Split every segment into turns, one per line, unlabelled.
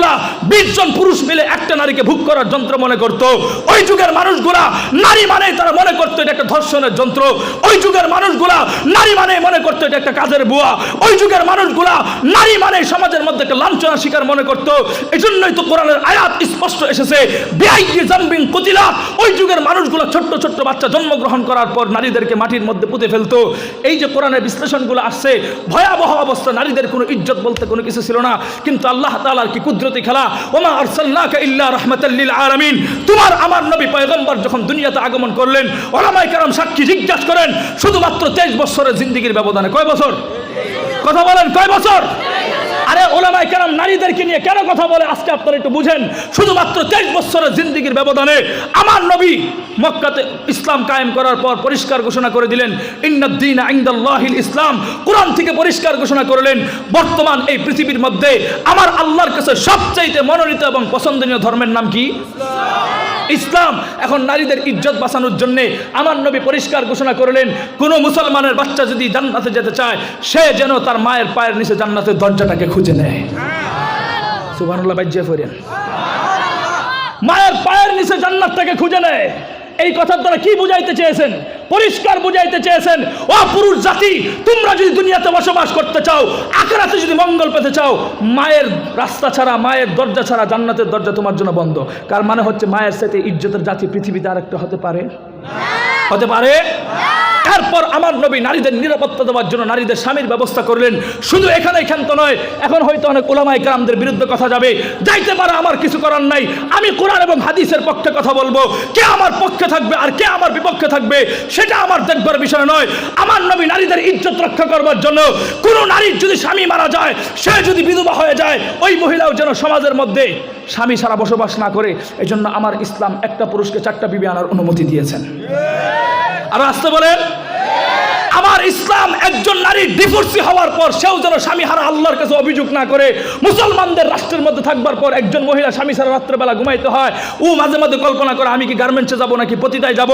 মানুষগুলা বিশ জন পুরুষ মিলে একটা নারীকে ভোগ করার যন্ত্র মনে করত। ওই যুগের মানুষগুলা নারী মানে তারা মনে করতো এটা একটা ধর্ষণের যন্ত্র। ওই যুগের মানুষগুলা নারী মানে মনে করতো এটা একটা কাজের বুয়া। ওই যুগের মানুষগুলা নারী মানে সমাজের মধ্যে একটা লাঞ্ছনা শিকার মনে করতো। এই জন্যই তো কোরআনের আয়াত স্পষ্ট এসেছে বেআইয়ে জাম্বিং কুতিলা। ওই যুগের মানুষগুলো ছোট্ট ছোট্ট বাচ্চা জন্মগ্রহণ করার পর নারীদেরকে মাটির মধ্যে পুঁতে ফেলতো। এই যে কোরআনের বিশ্লেষণগুলো আসছে, ভয়াবহ অবস্থা, নারীদের কোনো ইজ্জত বলতে কোনো কিছু ছিল না। কিন্তু আল্লাহ তাআলার কি কুদরতি খেলা? ওমা আরসালনাকা ইল্লা রহমতাল্লিল লিল আলামিন। তোমার আমার নবী পয়গম্বর যখন দুনিয়াতে আগমন করলেন ওলামাই কারাম সাক্ষী জিজ্ঞাসা করেন, শুধুমাত্র 23 বছরের জিন্দিগির ব্যবধানে কয় বছর? কথা বলেন, কয় বছর? আরে ওলামাই কেরাম নারীদেরকে নিয়ে কেন কথা বলে? আজকে আপনারা একটু বুঝেন। শুধুমাত্র তেইশ বছরের জিন্দিগির ব্যবধানে আমার নবী মক্কাতে ইসলাম কায়েম করার পর পরিষ্কার ঘোষণা করে দিলেন ইন্নাদ্দিন আইন্দাল্লাহিল ইসলাম। কোরআন থেকে পরিষ্কার ঘোষণা করলেন, বর্তমান এই পৃথিবীর মধ্যে আমার আল্লাহর কাছে সবচাইতে মনোনীত এবং পছন্দনীয় ধর্মের নাম কি? ইসলাম এখন নারীদের ইজ্জত বাঁচানোর জন্য আমার নবী পরিষ্কার ঘোষণা করলেন, কোনো মুসলমানের বাচ্চা যদি জান্নাতে যেতে চায়, সে যেন তার মায়ের পায়ের নিচে জান্নাতের দরজাটাকে খুঁজে নেয়। ফেরেন মায়ের পায়ের নিচে জান্নাতটাকে খুঁজে নেয়। এই কথার দ্বারা কি বুঝাইতে চেয়েছেন? পরিষ্কার বুঝাইতে চেয়েছেন, ও পুরুষ জাতি, তোমরা যদি দুনিয়াতে বসবাস করতে চাও, আখেরাতে যদি মঙ্গল পেতে চাও, মায়ের রাস্তা ছাড়া, মায়ের দরজা ছাড়া জান্নাতের দরজা তোমার জন্য বন্ধ। কার মানে হচ্ছে মায়ের সাথে ইজ্জতের জাতি পৃথিবীতে আরেকটা হতে পারে? হতে পারে? তারপর আমার নবী নারীদের নিরাপত্তা দেওয়ার জন্য নারীদের স্বামীর ব্যবস্থা করলেন। শুধু এখানে এখান তো নয়, এখন হয়তো অনেক ওলামাই কালামদের বিরুদ্ধে কথা যাবে। যাইতে পারে, আমার কিছু করার নাই। আমি কোরআন এবং হাদিসের পক্ষে কথা বলব। কে আমার পক্ষে থাকবে আর কে আমার বিপক্ষে থাকবে, সেটা আমার দেখবার বিষয় নয়। আমার নবী নারীদের ইজ্জত রক্ষা করবার জন্য কোনো নারীর যদি স্বামী মারা যায়, সে যদি বিধবা হয়ে যায়, ওই মহিলাও যেন সমাজের মধ্যে স্বামী সারা বসবাস না করে এই জন্য আমার ইসলাম একটা পুরুষকে চারটা বিবি আনার অনুমতি দিয়েছেন। আর আসতে বলেন। আমার ইসলাম একজন নারী ডিভোর্সি হওয়ার পর সেও যেন স্বামী হারা আল্লাহর কাছে অভিযোগ না করে, মুসলমানদের রাষ্ট্রের মধ্যে থাকবার পর একজন মহিলা স্বামী সারা রাত্রেবেলা ঘুমাইতে হয়, ও মাঝে মাঝে কল্পনা করে আমি কি গার্মেন্টসে যাব নাকি পতিতায় যাব?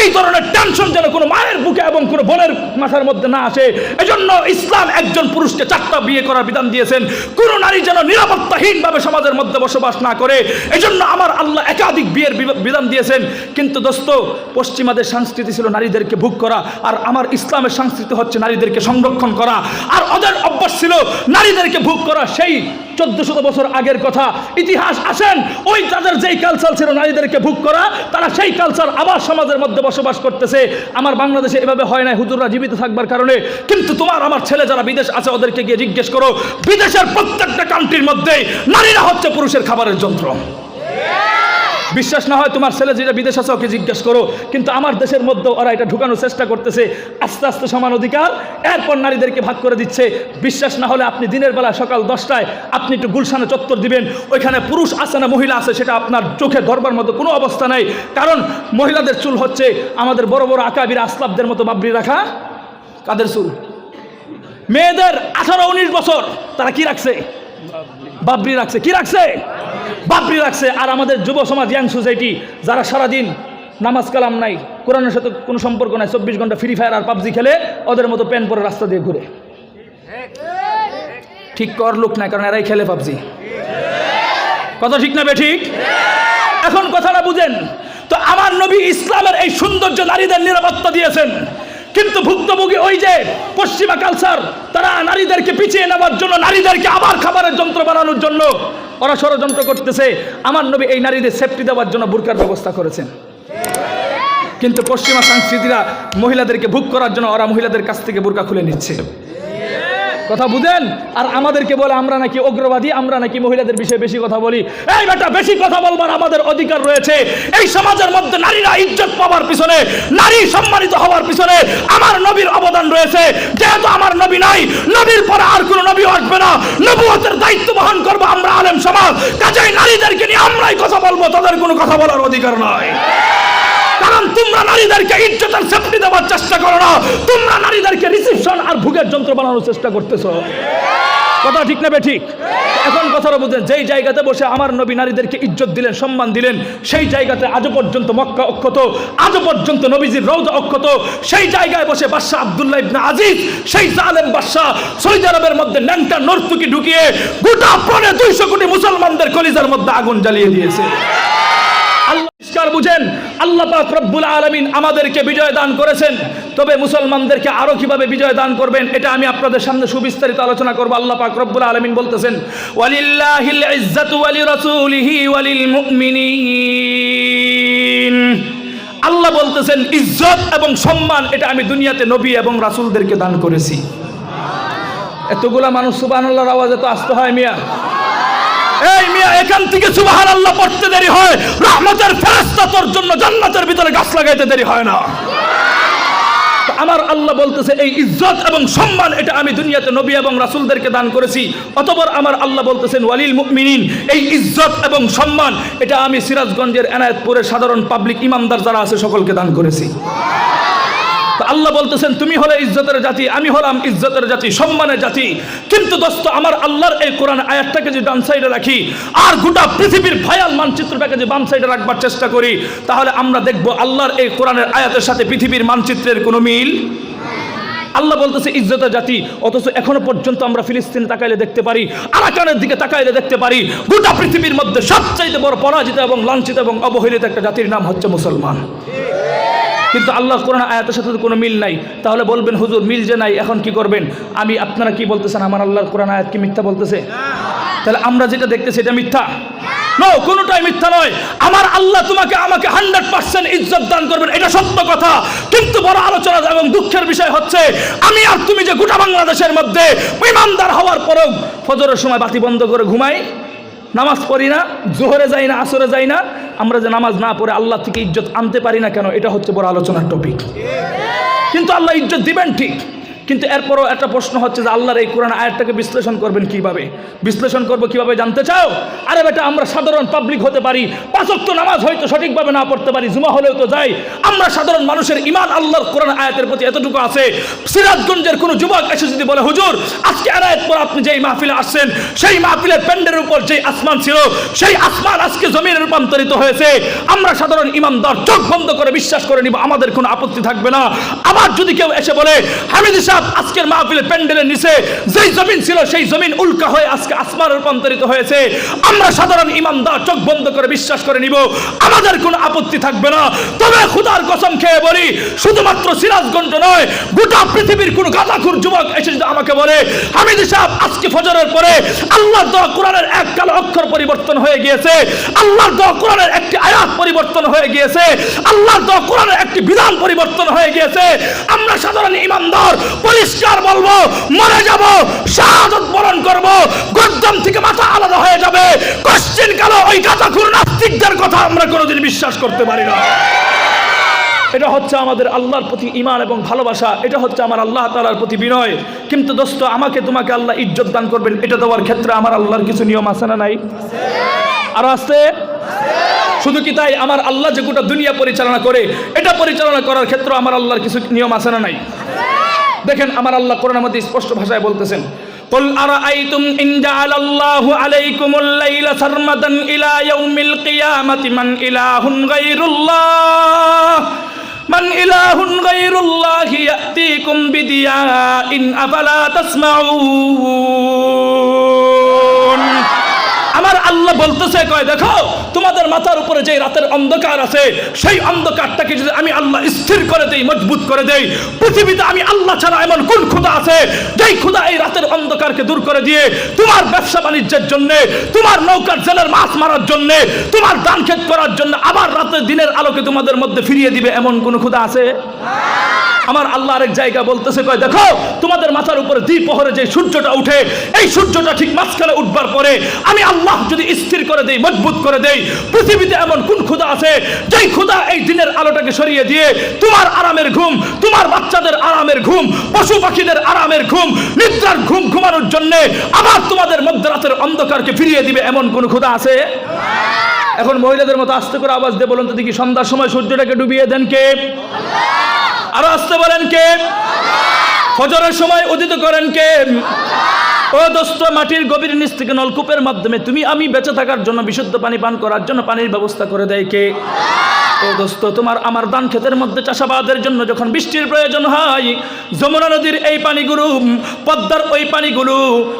এই ধরনের টেনশন যেন কোনো মায়ের বুকে এবং কোনো বোনের মাথার মধ্যে না আসে। এজন্য ইসলাম একজন পুরুষকে চারটা বিয়ে করার বিধান দিয়েছেন। কোনো নারী যেন নিরাপত্তাহীনভাবে সমাজের মধ্যে বসবাস না করে। এজন্য আমার আল্লাহ একাধিক বিয়ের বিধান দিয়েছেন। কিন্তু দোস্ত, পশ্চিমাদের সংস্কৃতি ছিল নারীদেরকে ভোগ করা। আর আমার ইসলামের সংস্কৃতি হচ্ছে নারীদেরকে সংরক্ষণ করা। আর ওদের অভ্যাস ছিল নারীদেরকে ভোগ করা। সেই চোদ্দ শত বছর আগের কথা। ইতিহাস আসেন, ওই তাদের যেই কালচার ছিল নারীদেরকে ভোগ করা, তারা সেই কালচার আবার সমাজের মধ্যে বসবাস করতেছে। আমার বাংলাদেশে এভাবে হয় না হুজুররা জীবিত থাকবার কারণে। কিন্তু তোমার আমার ছেলে যারা বিদেশ আছে, ওদেরকে গিয়ে জিজ্ঞেস করো, বিদেশের প্রত্যেকটা কান্ট্রির মধ্যে নারীরা হচ্ছে পুরুষের খাবারের যন্ত্র। বিশ্বাস না হয় তোমার ছেলে যেটা বিদেশ আছে ওকে জিজ্ঞেস করো। কিন্তু আমার দেশের মধ্যে ওরা এটা ঢুকানোর চেষ্টা করতেছে। আস্তে আস্তে সমান অধিকার। এরপর নারীদেরকে ভাগ করে দিচ্ছে। বিশ্বাস না হলে আপনি দিনের বেলা সকাল দশটায় আপনি একটু গুলশানে চত্বর দিবেন। ওইখানে পুরুষ আছে না মহিলা আছে সেটা আপনার চোখে ধরবার মতো কোনো অবস্থা নাই। কারণ মহিলাদের চুল হচ্ছে আমাদের বড় বড় আকাবির আসলাবদের মতো বাবরি রাখা। কাদের চুল? মেয়েদের আঠারো, উনিশ বছর। তারা কি রাখছে? বাবরি রাখছে। কি রাখছে? বাবরি রাখছে আর আমাদের যুব সমাজ ইয়াং সোসাইটি যারা সারাদিন নামাজ কালাম নাই, কোরআনের সাথে কোনো সম্পর্ক নাই, চব্বিশ ঘণ্টা ফ্রি ফায়ার আর পাবজি খেলে ওদের মতো প্যান পরে রাস্তা দিয়ে ঘুরে। ঠিক কর লোক নাই, কারণ এরাই খেলে পাবজি। কথা ঠিক না বে ঠিক? এখন কথাটা বুঝেন। তো আমার নবী ইসলামের এই সৌন্দর্য নারীদের নিরাপত্তা দিয়েছেন। কিন্তু ভুক্তভোগী ওই যে পশ্চিমা কালচার তারা নারীদেরকে পিছিয়ে নেওয়ার জন্য, নারীদেরকে আবার খাবারের যন্ত্র বানানোর জন্য ওরা ষড়যন্ত্র করতেছে। আমার নবী এই নারীদের সেফটি দেওয়ার জন্য বুরকার ব্যবস্থা করেছেন। কিন্তু পশ্চিমা সংস্কৃতিরা মহিলাদেরকে ভোগ করার জন্য ওরা মহিলাদের কাছ থেকে বুরকা খুলে নিচ্ছে। কথা বুঝেন? আর আমাদেরকে বলে আমরা নাকি অগ্রবাদী আমরা নাকি মহিলাদের বিষয়ে বেশি কথা বলি। এই বেটা, বেশি কথা বলবার আমাদের অধিকার রয়েছে। এই সমাজের মধ্যে নারীরা ইজ্জত পাওয়ার পিছনে, নারী সম্মানিত হওয়ার পিছনে আমার নবীর অবদান রয়েছে। যেহেতু আমার নবী নাই, নবীর পরে আর কোনো নবী আসবে না। নবুয়তের দায়িত্ব বহন করব আমরা আলেম সমাজ। কাজেই নারীদেরকে নিয়ে আমরাই কথা বলব, তাদের কোনো কথা বলার অধিকার নয় কারণ তোমরা নারীদেরকে ইজ্জতের সেফটি দেওয়ার চেষ্টা করো না। তোমরা নারীদেরকে রিসিপশন আর ভুগের যন্ত্র বানানোর চেষ্টা করতেছো। কথা ঠিক নেবে ঠিক? এখন কথাটা বুঝলেন যেই জায়গাতে বসে আমার নবী নারীদেরকে ইজ্জত দিলেন, সম্মান দিলেন, সেই জায়গাতে আজও পর্যন্ত মক্কা অক্ষত, আজও পর্যন্ত নবীজির রৌদ অক্ষত, সেই জায়গায় বসে বাদশাহ আবদুল্লাহ ইবনে আজিজ, সেই জালেম বাদশাহ সৌদি আরবের মধ্যে ন্যাংটা নর্তুকি ঢুকিয়ে গোটা প্রাণে দুইশো কোটি মুসলমানদের কলিজার মধ্যে আগুন জ্বালিয়ে দিয়েছে। পরিষ্কার বুঝেন, আল্লাহ পাক রব্বুল আলামিন আমাদেরকে বিজয় দান করেছেন। তবে মুসলমানদেরকে আরও কীভাবে বিজয় দান করবেন, এটা আমি আপনাদের সামনে সুবিস্তারিত আলোচনা করব। আল্লাহ পাক রব্বুল আলামিন বলতেছেন, ওয়ালিল্লাহিল ইজ্জাতু ওয়ালি রাসূলিহি ওয়ালিল মুমিনিন। আল্লাহ বলতেছেন, ইজ্জত এবং সম্মান, এটা আমি দুনিয়াতে নবী এবং রাসূলদেরকে দান করেছি। এতগুলা মানুষ সুবহানাল্লাহর আওয়াজে তো আসতে হয় মিয়া। এই মিয়া এখান থেকে সুবাহান আল্লাহ পড়তে দেরি হয়। রহমতের ফেরেস্তা তোর জন্য জান্নাতের ভিতরে গাছ লাগাইতে দেরি হয় না। আমার আল্লাহ বলতেছে, এই ইজ্জত এবং সম্মান এটা আমি দুনিয়াতে নবী এবং রাসূলদেরকে দান করেছি। অতপর আমার আল্লাহ বলতেছেন, ওয়ালিল মুমিনিন এই ইজ্জত এবং সম্মান এটা আমি সিরাজগঞ্জের এনায়েতপুরের সাধারণ পাবলিক ইমানদার যারা আছে সকলকে দান করেছি। তো আল্লাহ বলতেছেন, তুমি হলে ইজ্জতের জাতি, আমি হলাম ইজ্জতের জাতি, সম্মানের জাতি। কিন্তু দোস্ত, আমার আল্লাহর এই কোরআন আয়াতটাকে যদি ডান সাইডে রাখি, আর গোটা পৃথিবীর ভয়াল মানচিত্রটাকে যে বাম সাইডে রাখবার চেষ্টা করি, তাহলে আমরা দেখব আল্লাহর এই কোরআনের আয়াতের সাথে পৃথিবীর মানচিত্রের কোনো মিল? আল্লাহ বলতেছে, ইজ্জতের জাতি, অথচ এখনও পর্যন্ত আমরা ফিলিস্তিনে তাকাইলে দেখতে পারি, আরাকানের দিকে তাকাইলে দেখতে পারি, গোটা পৃথিবীর মধ্যে সবচাইতে বড় পরাজিত এবং লাঞ্ছিত এবং অবহেলিত একটা জাতির নাম হচ্ছে মুসলমান। কিন্তু আল্লাহ কোরআন আয়াতের সাথে কোনো মিল নাই। তাহলে বলবেন, হুজুর, মিল যে নাই, এখন কি করবেন? আমি, আপনারা কি বলতেছেন? আমার আল্লাহর কোরআন আয়াত কি মিথ্যা বলতেছে? তাহলে আমরা যেটা দেখতেছি, এটা মিথ্যা? নো কোনোটাই মিথ্যা নয়। আমার আল্লাহ তোমাকে, আমাকে হান্ড্রেড পার্সেন্ট ইজ্জত দান করবেন, এটা সত্য কথা। কিন্তু বড় আলোচনা এবং দুঃখের বিষয় হচ্ছে, আমি আর তুমি যে গোটা বাংলাদেশের মধ্যে ইমানদার হওয়ার পরেও ফজরের সময় বাতি বন্ধ করে ঘুমাই, নামাজ পড়ি না, জোহরে যাই না, আসরে যাই না আমরা যে নামাজ না পড়ে আল্লাহ থেকে ইজ্জত আনতে পারি না কেন, এটা হচ্ছে বড় আলোচনার টপিক কিন্তু আল্লাহ ইজ্জত দিবেন ঠিক। কিন্তু এরপরও একটা প্রশ্ন হচ্ছে যে আল্লাহর এই কোরআন আয়াতটাকে বিশ্লেষণ করবেন কীভাবে? বিশ্লেষণ করব কীভাবে জানতে চাও? আরে বেটা, আমরা সাধারণ পাবলিক হতে পারি পাঁচক্ত নামাজ হয়তো সঠিকভাবে না পড়তে পারি, জুমা হলেও তো যাই। আমরা সাধারণ মানুষের ইমান আল্লাহর কোরআন আয়াতের প্রতি এতটুকু আছে। সিরাজগঞ্জের কোনো যুবক এসে যদি বলে, হুজুর, আজকে আয়াত পর আপনি যেই মাহফিলে আসছেন, সেই মাহফিলের প্যান্ডের উপর যেই আসমান ছিল, সেই আসমান আজকে জমিনে রূপান্তরিত হয়েছে। আমরা সাধারণ ইমানদার চোখ বন্ধ করে বিশ্বাস করে নিব, আমাদের কোনো আপত্তি থাকবে না। আবার যদি কেউ এসে বলে হামিদ সাহেব আজকের মাহফিলে প্যান্ডেলের নিচে, যেই জমিন ছিল সেই জমিন উল্কা হয়ে আজকে আসমান রূপান্তরিত হয়েছে। আমরা সাধারণ ইমানদার, চোখ বন্ধ করে বিশ্বাস করে নিব, আমাদের কোনো আপত্তি থাকবে না। তবে খুদার কসম খেয়ে বলি, শুধুমাত্র সিরাজগঞ্জ নয়, গোটা পৃথিবীর কোন গাঁদাখুর যুবক এসে যদি আমাকে বলে হামিদ সাহেব, আজকে ফজরের পরে আল্লাহর দোয়া কোরআনের এক কালো অক্ষর পরিবর্তন হয়ে গিয়েছে। আল্লাহর দোয়া কোরআনের একটি আয়াত পরিবর্তন হয়ে গিয়েছে। আল্লাহর দোয়া কোরআনের একটি বিধান পরিবর্তন হয়ে গিয়েছে। আমরা সাধারণ ইমানদার, পরিষ্কার বলব, মরে যাব, শাহাদত বরণ করব গদ্দম থেকে মাথা আলাদা হয়ে যাবে। কোশ্চেন কালো, ওই গাঁদাখুর নাস্তিকদের কথা আমরা কোনোদিন বিশ্বাস করতে পারি না। এটা হচ্ছে আমাদের আল্লাহর প্রতি ইমান এবং ভালোবাসা এটা হচ্ছে আমার আল্লাহ তালার প্রতি বিনয় কিন্তু দোস্ত আমাকে তোমাকে আল্লাহ ইজ্জত দান করবেন এটা দেওয়ার ক্ষেত্রে আমার আল্লাহর কিছু নিয়ম আছে না নাই আর আছে শুধু কি তাই আমার আল্লাহ যে গোটা দুনিয়া পরিচালনা করে এটা পরিচালনা করার ক্ষেত্রে আমার আল্লাহর কিছু নিয়ম আছে না নাই দেখেন আমার আল্লাহ কোরআনের মধ্যে স্পষ্ট ভাষায় বলতেছেন قل أرأيتم إن جعل الله عليكم الليل سرمدا إلى يوم القيامة من إله غير الله মান ইলাহুন গায়রুল্লাহি ইয়াতিকুম বিদিয়া ইন আফালা তাসমাউন? আল্লাহ বলতেছে, কয়, দেখো, তোমাদের মাথার উপরে যে রাতের অন্ধকার আছে, সেই অন্ধকারটাকে যদি আমি আল্লাহ স্থির করে দেই, মজবুত করে দেই, পৃথিবীতে আমি আল্লাহ ছাড়া এমন কোন ক্ষুদা আছে, যেই ক্ষুদা এই রাতের অন্ধকারকে দূর করে দিয়ে তোমার ব্যবসা বাণিজ্যের জন্য, তোমার নৌকার জেলের মাছ মারার জন্য, তোমার ধান ক্ষেত করার জন্য আবার রাতের দিনের আলোকে তোমাদের মধ্যে ফিরিয়ে দিবে এমন কোন ক্ষুদা আছে? আমার আল্লাহ আরেক জায়গা বলতেছে, কয়, দেখো, তোমাদের মাথার উপরে দ্বিপহরে যে সূর্যটা উঠে, এই সূর্যটা ঠিক মাঝখানে উঠবার পরে আমি আল্লাহ যদি স্থির করে দেই, মজবুত করে দেই, পৃথিবীতে এমন কোন ক্ষুদা আছে? যেই ক্ষুদা এই দিনের আলোটাকে সরিয়ে দিয়ে তোমার আরামের ঘুম, তোমার বাচ্চাদের আরামের ঘুম, পশু পাখিদের আরামের ঘুম, নিদ্রার ঘুম ঘুমানোর জন্য আবার তোমাদের মধ্যরাতের অন্ধকারকে ফিরিয়ে দিবে এমন কোন ক্ষুদা আছে? এখন মহিলাদের মতো আস্তে করে আওয়াজ দিয়ে বলুন তো দেখি, সন্ধ্যার সময় সূর্যটাকে ডুবিয়ে দেন কে? আরও আসতে বলেন কে? ফজরের সময় উদিত করেন কে? ও দোস্ত, মাটির গভীর নিচ থেকে নলকূপের মাধ্যমে তুমি আমি বেঁচে থাকার জন্য বিশুদ্ধ পানি পান করার জন্য পানির ব্যবস্থা করে দেয় কে? ও দোস্ত, তোমার আমার ধান ক্ষেতের মধ্যে চাষাবাদের জন্য যখন বৃষ্টির প্রয়োজন হয়, যমুনা নদীর এই পানিগুলো, পদ্মার ওই পানিগুলো,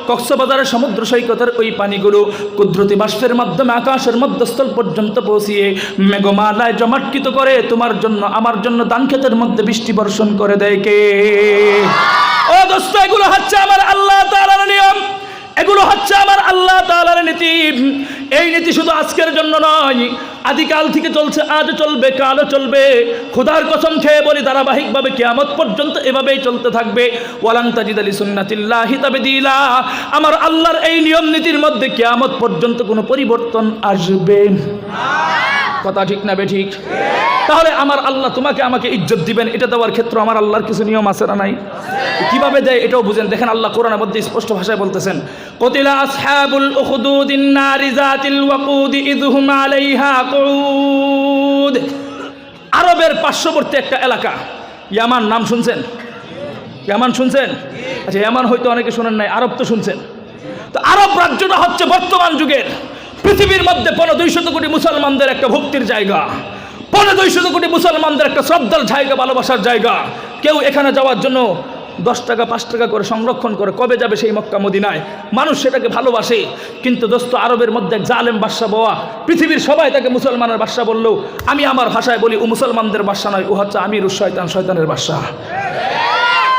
কক্সবাজারের সমুদ্র সৈকতের ওই পানিগুলো কুদরতি বাষ্পের মাধ্যমে আকাশের মধ্যস্থল পর্যন্ত পৌঁছিয়ে মেঘমালায় জমাটকিত করে তোমার জন্য, আমার জন্য ধান ক্ষেতের মধ্যে বৃষ্টি বর্ষণ করে দেয় কে? দোস্ত, এগুলো হচ্ছে আমার আল্লাহ তাআলার নিয়ম। এগুলো হচ্ছে আমার আল্লাহ তাআলার নীতি। এই নীতি শুধু আজকের জন্য নয়, আদিকাল থেকে চলছে, আজ চলবে কালও চলবে। খোদার কসম খেয়ে ধারাবাহিকভাবে কিয়ামত পর্যন্ত এভাবেই চলতে থাকবে। আমার আল্লাহর এই নিয়ম নীতির মধ্যে কিয়ামত পর্যন্ত কোনো পরিবর্তন আসবে। কথা ঠিক না বে ঠিক? তাহলে আমার আল্লাহ তোমাকে আমাকে ইজ্জত দিবেন, এটা দেওয়ার ক্ষেত্রে আমার আল্লাহর কিছু নিয়ম আছে না নাই? কীভাবে দেয় এটাও বুঝেন। দেখেন আল্লাহ কোরআনের মধ্যে স্পষ্ট ভাষায় বলতেছেন, কতিলা আলাইহা আরবের পার্শ্ববর্তী একটা এলাকা, ইয়ামান, নাম শুনছেন? ইয়ামান শুনছেন? আচ্ছা ইয়ামান হয়তো অনেকে শোনেন নাই, আরব তো শুনছেন। তো আরব রাজ্যটা হচ্ছে বর্তমান যুগের পৃথিবীর মধ্যে পনেরো দুইশত কোটি মুসলমানদের একটা ভক্তির জায়গা, পনেরো দুইশত কোটি মুসলমানদের একটা শ্রদ্ধার জায়গা, ভালোবাসার জায়গা। কেউ এখানে যাওয়ার জন্য দশ টাকা, পাঁচ টাকা করে সংরক্ষণ করে কবে যাবে সেই মক্কা মদিনায়? মানুষ সেটাকে ভালোবাসে। কিন্তু দোস্ত, আরবের মধ্যে এক জালেম বাদশা বাবা, পৃথিবীর সবাই তাকে মুসলমানের বাদশা বললেও, আমি আমার ভাষায় বলি, ও মুসলমানদের বাদশা নয়, ও হচ্ছে আমির শয়তান, শয়তানের বাদশা।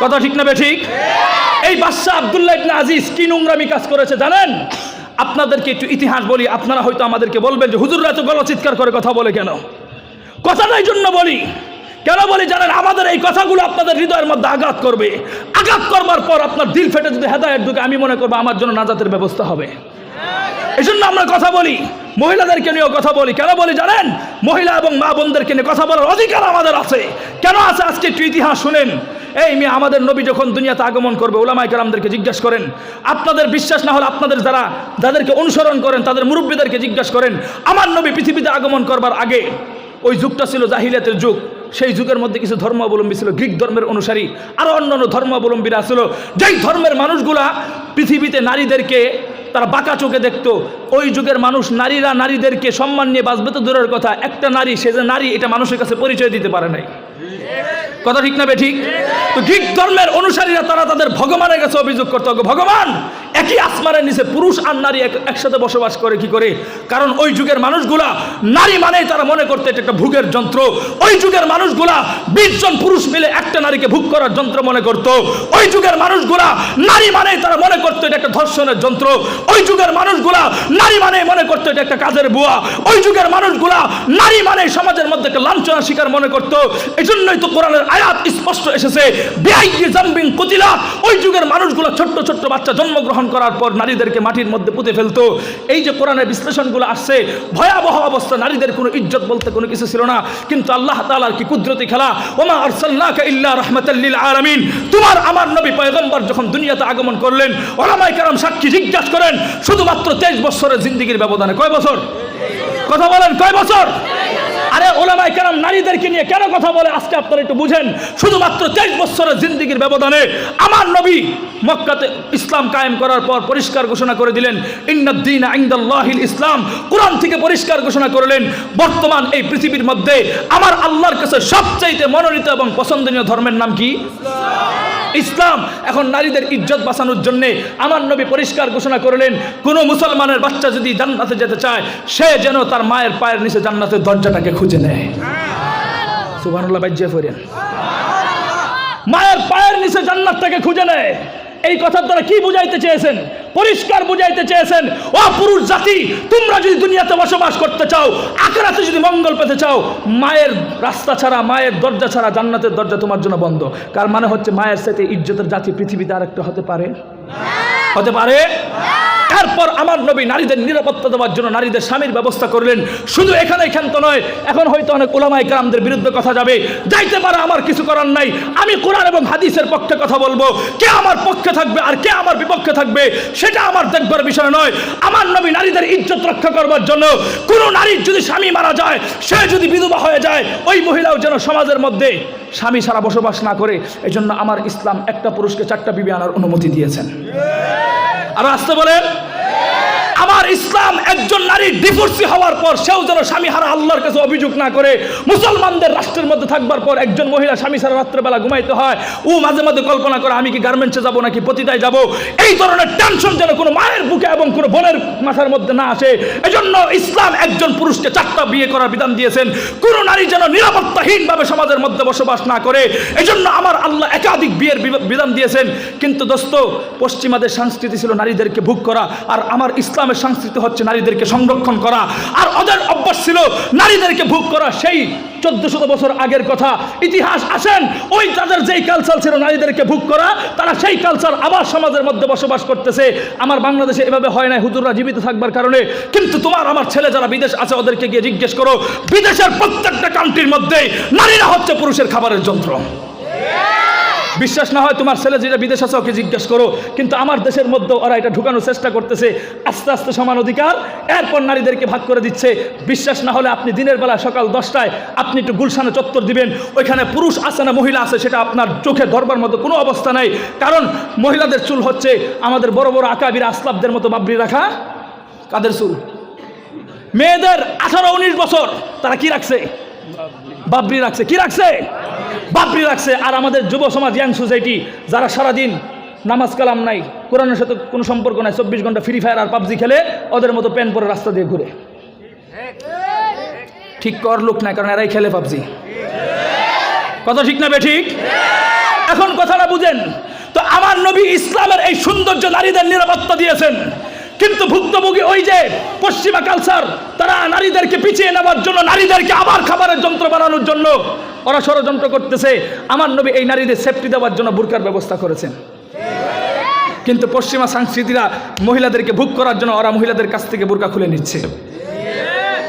কথা ঠিক না বে ঠিক? এই বাদশাহ আবদুল্লাহ ইবনে আজিজ কি নোংরামি কাজ করেছে জানেন? আপনাদেরকে একটু ইতিহাস বলি, আপনারা হয়তো আমাদেরকে বলবেন যে হুজুররা এত গলা চিৎকার করে কথা বলে কেন? কথাটাই জন্য বলি। কেন বলি? জানেন আমাদের এই কথাগুলো আপনাদের হৃদয়ের মধ্যে আঘাত করবে। আঘাত করবার পর আপনার দিল ফেটে যদি হেদায়ের ঢুকে, আমি মনে করব আমার জন্য নাজাতের ব্যবস্থা হবে। এই জন্য আমরা কথা বলি, মহিলাদেরকে নিয়েও কথা বলি। কেন বলি জানেন? মহিলা এবং মা বোনদেরকে নিয়ে কথা বলার অধিকার আমাদের আছে। কেন আছে? আজকে একটু ইতিহাস শুনেন। এই মেয়ে, আমাদের নবী যখন দুনিয়াতে আগমন করবে ওলামাই কালামদেরকে জিজ্ঞেস করেন, আপনাদের বিশ্বাস না হলে আপনাদের যারা, যাদেরকে অনুসরণ করেন, তাদের মুরব্বীদেরকে জিজ্ঞাসা করেন, আমার নবী পৃথিবীতে আগমন করবার আগে, ওই যুগটা ছিল জাহিলিয়াতের যুগ, সেই যুগের মধ্যে কিছু ধর্মাবলম্বী ছিল, গ্রিক ধর্মের অনুসারী আরও অন্যান্য ধর্মাবলম্বীরা ছিল, যেই ধর্মের মানুষগুলা পৃথিবীতে নারীদেরকে তারা বাঁকা চোখে দেখতো, ওই যুগের মানুষ নারীরা নারীদেরকে সম্মান নিয়ে বাঁচবে তো দূরের কথা, একটা নারী, সে যে নারী, এটা মানুষের কাছে পরিচয় দিতে পারে নাই। কথা ঠিক না বে ঠিক? তো ঠিক ধর্মের অনুসারীরা তারা তাদের ভগবানের কাছে অভিযোগ করতে হবে। ভগবান একই আসমানের নিচে পুরুষ আর নারী একসাথে বসবাস করে কি করে? কারণ ওই যুগের মানুষগুলা নারী মানেই তারা মনে করতে এটা একটা ভোগের যন্ত্র। ওই যুগের মানুষগুলা বিশ জন পুরুষ মিলে একটা নারীকে ভোগ করার যন্ত্র মনে করত। ওই যুগের মানুষগুলা নারী মানেই তারা মনে করতো এটা একটা ধর্ষণের যন্ত্র। ওই যুগের মানুষগুলা নারী মানে মনে করতো এটা একটা কাজের বুয়া। ওই যুগের মানুষগুলা নারী মানে সমাজের মধ্যে একটা লাঞ্ছনা শিকার মনে করতো। এই জন্যই তো কোরআনের আয়াত স্পষ্ট এসেছে, বেআইনি জাম্বিং ওই যুগের মানুষগুলো ছোট্ট ছোট্ট বাচ্চা জন্মগ্রহণ করার পর নারীদেরকে মাটির মধ্যে পুঁতে ফেলতো। এই যে কোরআনের বিশ্লেষণগুলো আসছে, ভয়াবহ অবস্থা। নারীদের কোনো ইজ্জত বলতে কোনো কিছু ছিল না। কিন্তু আল্লাহ তাআলার কি কুদরতি খেলা? ওমা আরসালনাকা ইল্লা রাহমাতাল্লিল আলামিন। তোমার আমার নবী পয়গম্বর যখন দুনিয়াতে আগমন করলেন, ওলামায়ে কেরাম সাক্ষী জিজ্ঞাসা করেন, শুধুমাত্র তেইশ বছরের জিন্দিগির ব্যবধানে কয় বছর? কথা বলেন, কয় বছর? আরে ওলামাই কেরাম নারীদেরকে নিয়ে কেন কথা বলে? আজকে আপনারা একটু বুঝেন। শুধুমাত্র তেইশ বছরের জিন্দিগির ব্যবধানে আমার নবী মক্কাতে ইসলাম কায়েম করার পর পরিষ্কার ঘোষণা করে দিলেন ইন্নাদ্দিন আইন্দাল্লাহিল ইসলাম। কোরআন থেকে পরিষ্কার ঘোষণা করলেন বর্তমান এই পৃথিবীর মধ্যে আমার আল্লাহর কাছে সবচাইতে মনোনীত এবং পছন্দনীয় ধর্মের নাম কি? ইসলাম এখন নারীদের ইজ্জত বাঁচানোর জন্যে আমার নবী পরিষ্কার ঘোষণা করলেন, কোন মুসলমানের বাচ্চা যদি জান্নাতে যেতে চায়, সে যেন তার মায়ের পায়ের নিচে জান্নাতের দরজাটাকে খুঁজে নেয়। সুবাহ মায়ের পায়ের নিচে জান্নাতটাকে খুঁজে নেয়। এই কথার দ্বারা কি বুঝাইতে চেয়েছেন? পরিষ্কার বুঝাইতে চেয়েছেন ও পুরুষ জাতি, তোমরা যদি দুনিয়াতে বসবাস করতে চাও, আখেরাতে যদি মঙ্গল পেতে চাও, মায়ের রাস্তা ছাড়া, মায়ের দরজা ছাড়া জান্নাতের দরজা তোমার জন্য বন্ধ। কার মানে হচ্ছে মায়ের সাথে ইজ্জতের জাতি পৃথিবীতে আরেকটা হতে পারে? হতে পারে? তারপর আমার নবী নারীদের নিরাপত্তা দেওয়ার জন্য নারীদের স্বামীর ব্যবস্থা করলেন। শুধু এখানে ক্ষান্ত নয়, এখন হয়তো অনেক ওলামাই কালামদের বিরুদ্ধে কথা যাবে। যাইতে পারে আমার কিছু করার নাই। আমি কোরআন এবং হাদিসের পক্ষে কথা বলব। কে আমার পক্ষে থাকবে আর কে আমার বিপক্ষে থাকবে, সেটা আমার দেখবার বিষয় নয়। আমার নবী নারীদের ইজ্জত রক্ষা করবার জন্য কোনো নারীর যদি স্বামী মারা যায়, সে যদি বিধবা হয়ে যায়, ওই মহিলাও যেন সমাজের মধ্যে স্বামী সারা বসবাস না করে এই জন্য আমার ইসলাম একটা পুরুষকে চারটা বিবি আনার অনুমতি দিয়েছেন। আর আসতে বলেন আমার ইসলাম একজন নারী ডিভোর্সি হওয়ার পর সেও যেন স্বামী হারা আল্লাহর কাছে অভিযোগ না করে, মুসলমানদের রাষ্ট্রের মধ্যে থাকবার পর একজন মহিলা স্বামী সারা রাত্রেবেলা ঘুমাইতে হয়, ও মাঝে মাঝে কল্পনা করে, আমি কি গার্মেন্টসে যাব নাকি পতিতায় যাব? এই ধরনের টেনশন যেন কোনো মায়ের বুকে এবং কোনো বোনের মাথার মধ্যে না আসে। এজন্য ইসলাম একজন পুরুষকে চারটা বিয়ে করার বিধান দিয়েছেন। কোন নারী যেন নিরাপত্তাহীনভাবে সমাজের মধ্যে বসবাস না করে, এজন্য আমার আল্লাহ একাধিক বিয়ের বিধান দিয়েছেন। কিন্তু দোস্ত, পশ্চিমাদের সংস্কৃতি ছিল নারীদেরকে ভোগ করা, আর আমার ইসলামের সংস্কৃতি হচ্ছে নারীদেরকে সংরক্ষণ করা। আর ওদের অভ্যাস ছিল নারীদেরকে ভোগ করা। সেই চোদ্দ শত বছর আগের কথা। ইতিহাস আসেন, ওই তাদের যেই কালচার ছিল নারীদেরকে ভোগ করা, তারা সেই কালচার আবার সমাজের মধ্যে বসবাস করতেছে। আমার বাংলাদেশে এভাবে হয় না হুজুররা জীবিত থাকবার কারণে। কিন্তু তোমার আমার ছেলে যারা বিদেশ আছে, ওদেরকে গিয়ে জিজ্ঞেস করো, বিদেশের প্রত্যেকটা কান্ট্রির মধ্যে নারীরা হচ্ছে পুরুষের খাবারের যন্ত্র। বিশ্বাস না হয় তোমার ছেলে যেটা বিদেশ আছে ওকে জিজ্ঞেস করো। কিন্তু আমার দেশের মধ্যে ওরা এটা ঢুকানোর চেষ্টা করতেছে। আস্তে আস্তে সমান অধিকার, এরপর নারীদেরকে ভাগ করে দিচ্ছে। বিশ্বাস না হলে আপনি দিনের বেলা সকাল দশটায় আপনি একটু গুলশানে চত্বর দিবেন। ওইখানে পুরুষ আছে না মহিলা আছে সেটা আপনার চোখে ধরবার মতো কোনো অবস্থা নাই। কারণ মহিলাদের চুল হচ্ছে আমাদের বড় বড় আকাবির আসলাবদের মতো বাবরি রাখা কাদের চুল? মেয়েদের আঠারো, উনিশ বছর। তারা কি রাখছে? বাবরি রাখছে। কি রাখছে? বাবরি রাখছে আর আমাদের যুব সমাজ ইয়াং সোসাইটি যারা সারাদিন নামাজ কালাম নাই, কোরআনের সাথে কোনো সম্পর্ক নাই, চব্বিশ ঘণ্টা ফ্রি ফায়ার আর পাবজি খেলে ওদের মতো প্যান পরে রাস্তা দিয়ে ঘুরে। ঠিক কর লোক না কারণ এরাই খেলে পাবজি। কথা ঠিক না বে ঠিক? এখন কথাটা বুঝেন। তো আমার নবী ইসলামের এই সৌন্দর্য নারীদের নিরাপত্তা দিয়েছেন। কিন্তু ভুক্তভোগী ওই যে পশ্চিমা কালচার তারা নারীদেরকে পিছিয়ে নেওয়ার জন্য, নারীদেরকে আবার খাবারের যন্ত্র বানানোর জন্য ওরা ষড়যন্ত্র করতেছে। আমার নবী এই নারীদের সেফটি দেওয়ার জন্য বুরকার ব্যবস্থা করেছেন। কিন্তু পশ্চিমা সংস্কৃতিরা মহিলাদেরকে ভোগ করার জন্য ওরা মহিলাদের কাছ থেকে বুরকা খুলে নিচ্ছে।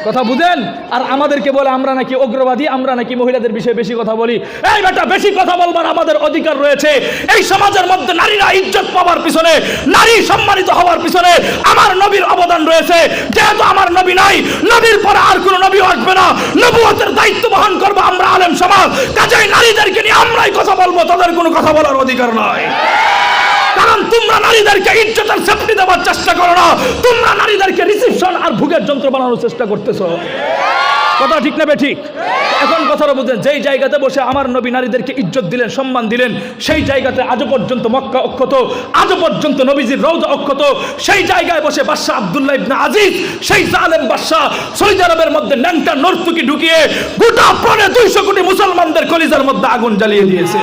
কথা বুঝেন? আর আমাদেরকে বলে, আমরা নাকি অগ্রবাদী আমরা নাকি মহিলাদের বিষয়ে বেশি কথা বলি। এই বেটা, বেশি কথা বলবার আমাদের অধিকার রয়েছে। এই সমাজের মধ্যে নারীরা ইজ্জত পাওয়ার পিছনে, নারী সম্মানিত হওয়ার পিছনে আমার নবীর অবদান রয়েছে। যেহেতু আমার নবী নাই, নবীর পরে আর কোনো নবী আসবে না। নবুয়তের দায়িত্ব বহন করব আমরা আলেম সমাজ। কাজেই নারীদেরকে নিয়ে আমরাই কথা বলব, তাদের কোনো কথা বলার অধিকার নয় তোমরা নারীদেরকে ইজ্জতের সেফটি দেওয়ার চেষ্টা করো না। তোমরা নারীদেরকে রিসিপশন আর ভুগের যন্ত্র বানানোর চেষ্টা করতেছো। কথা ঠিক নেবে ঠিক? এখন কথাটা বুঝলেন, যেই জায়গাতে বসে আমার নবী নারীদেরকে ইজ্জত দিলেন, সম্মান দিলেন, সেই জায়গাতে আজও পর্যন্ত মক্কা অক্ষত, আজও পর্যন্ত নবীজির রৌদ অক্ষত, সেই জায়গায় বসে বাদশাহ আবদুল্লাহ ইবনে আজিজ, সেই জালেম বাদশাহ সৌদি আরবের মধ্যে ন্যাংটা নর্তুকি ঢুকিয়ে গোটা পরে দুইশো কোটি মুসলমানদের কলিজার মধ্যে আগুন জ্বালিয়ে দিয়েছে।